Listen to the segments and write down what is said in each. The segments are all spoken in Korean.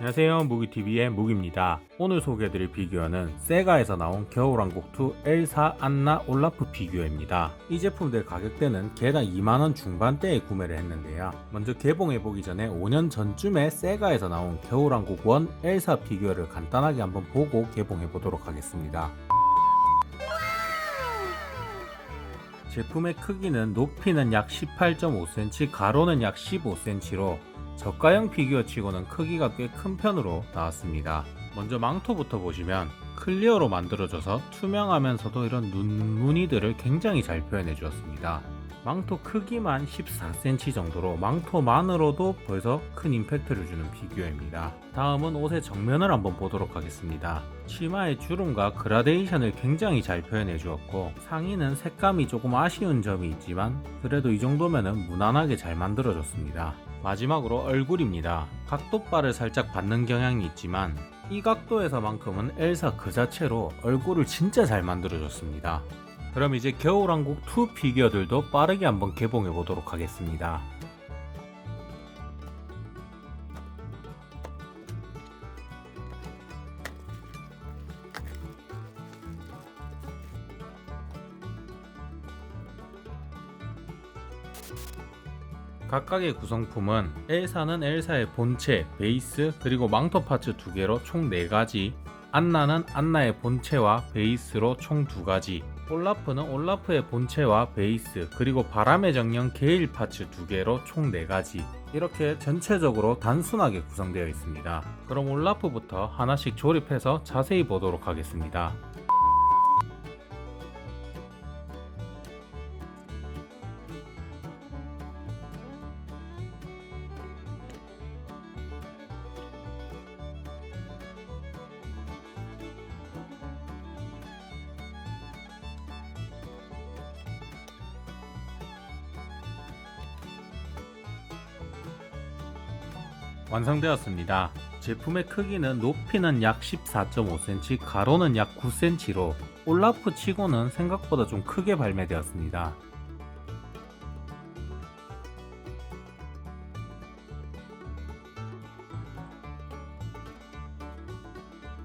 안녕하세요. 무기TV의 무기입니다. 오늘 소개해드릴 피규어는 세가에서 나온 겨울왕국2 엘사 안나 올라프 피규어입니다. 이 제품들 가격대는 개당 2만원 중반대에 구매를 했는데요. 먼저 개봉해보기 전에 5년 전쯤에 세가에서 나온 겨울왕국 1 엘사 피규어를 간단하게 한번 보고 개봉해보도록 하겠습니다. 제품의 크기는 높이는 약 18.5cm, 가로는 약 15cm로 저가형 피규어 치고는 크기가 꽤 큰 편으로 나왔습니다. 먼저 망토부터 보시면 클리어로 만들어져서 투명하면서도 이런 눈 무늬들을 굉장히 잘 표현해 주었습니다. 망토 크기만 14cm 정도로 망토만으로도 벌써 큰 임팩트를 주는 피규어입니다. 다음은 옷의 정면을 한번 보도록 하겠습니다. 치마의 주름과 그라데이션을 굉장히 잘 표현해 주었고 상의는 색감이 조금 아쉬운 점이 있지만 그래도 이 정도면은 무난하게 잘 만들어졌습니다. 마지막으로 얼굴입니다. 각도바를 살짝 받는 경향이 있지만 이 각도에서만큼은 엘사 그 자체로 얼굴을 진짜 잘 만들어줬습니다. 그럼 이제 겨울왕국 2 피규어들도 빠르게 한번 개봉해 보도록 하겠습니다. 각각의 구성품은 엘사는 엘사의 본체, 베이스, 그리고 망토 파츠 두 개로 총 4가지, 안나는 안나의 본체와 베이스로 총 2가지, 올라프는 올라프의 본체와 베이스, 그리고 바람의 정령 게일 파츠 두 개로 총 4가지. 이렇게 전체적으로 단순하게 구성되어 있습니다. 그럼 올라프부터 하나씩 조립해서 자세히 보도록 하겠습니다. 완성되었습니다. 제품의 크기는 높이는 약 14.5cm, 가로는 약 9cm로 올라프 치고는 생각보다 좀 크게 발매되었습니다.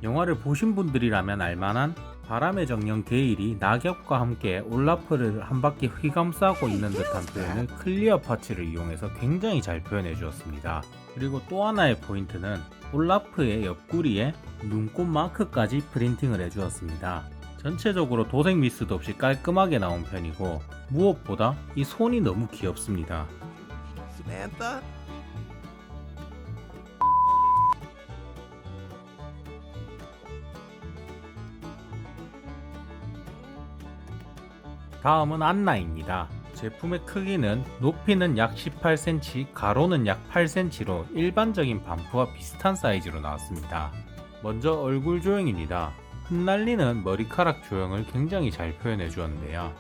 영화를 보신 분들이라면 알만한 바람의 정령 게일이 낙엽과 함께 올라프를 한 바퀴 휘감싸고 있는 듯한 표현을 클리어 파츠를 이용해서 굉장히 잘 표현해 주었습니다. 그리고 또 하나의 포인트는 올라프의 옆구리에 눈꽃 마크까지 프린팅을 해 주었습니다. 전체적으로 도색 미스도 없이 깔끔하게 나온 편이고 무엇보다 이 손이 너무 귀엽습니다. Samantha? 다음은 안나입니다. 제품의 크기는 높이는 약 18cm, 가로는 약 8cm로 일반적인 반프와 비슷한 사이즈로 나왔습니다. 먼저 얼굴 조형입니다. 흩날리는 머리카락 조형을 굉장히 잘 표현해 주었는데요.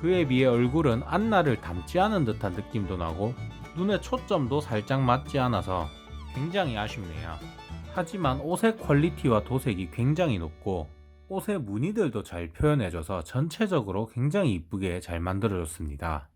그에 비해 얼굴은 안나를 닮지 않은 듯한 느낌도 나고 눈의 초점도 살짝 맞지 않아서 굉장히 아쉽네요. 하지만 옷의 퀄리티와 도색이 굉장히 높고 옷의 무늬들도 잘 표현해줘서 전체적으로 굉장히 이쁘게 잘 만들어졌습니다.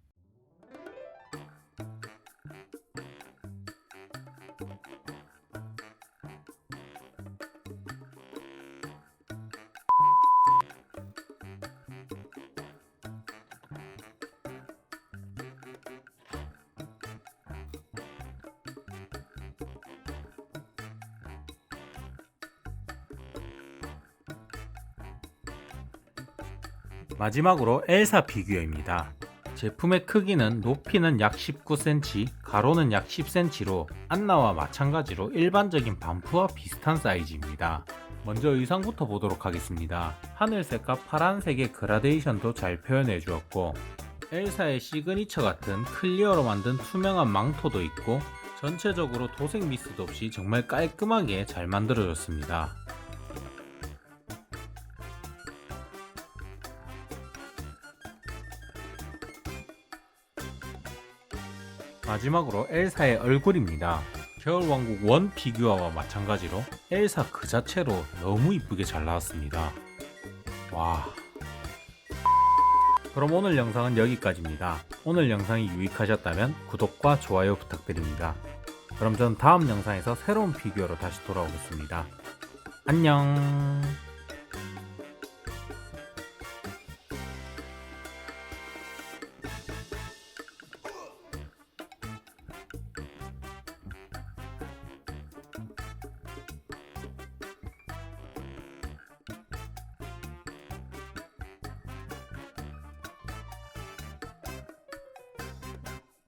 마지막으로 엘사 피규어입니다. 제품의 크기는 높이는 약 19cm, 가로는 약 10cm로 안나와 마찬가지로 일반적인 반프와 비슷한 사이즈입니다. 먼저 의상부터 보도록 하겠습니다. 하늘색과 파란색의 그라데이션도 잘 표현해 주었고 엘사의 시그니처 같은 클리어로 만든 투명한 망토도 있고 전체적으로 도색 미스도 없이 정말 깔끔하게 잘 만들어졌습니다. 마지막으로 엘사의 얼굴입니다. 겨울왕국 원 피규어와 마찬가지로 엘사 그 자체로 너무 이쁘게 잘 나왔습니다. 와. 그럼 오늘 영상은 여기까지입니다. 오늘 영상이 유익하셨다면 구독과 좋아요 부탁드립니다. 그럼 전 다음 영상에서 새로운 피규어로 다시 돌아오겠습니다. 안녕.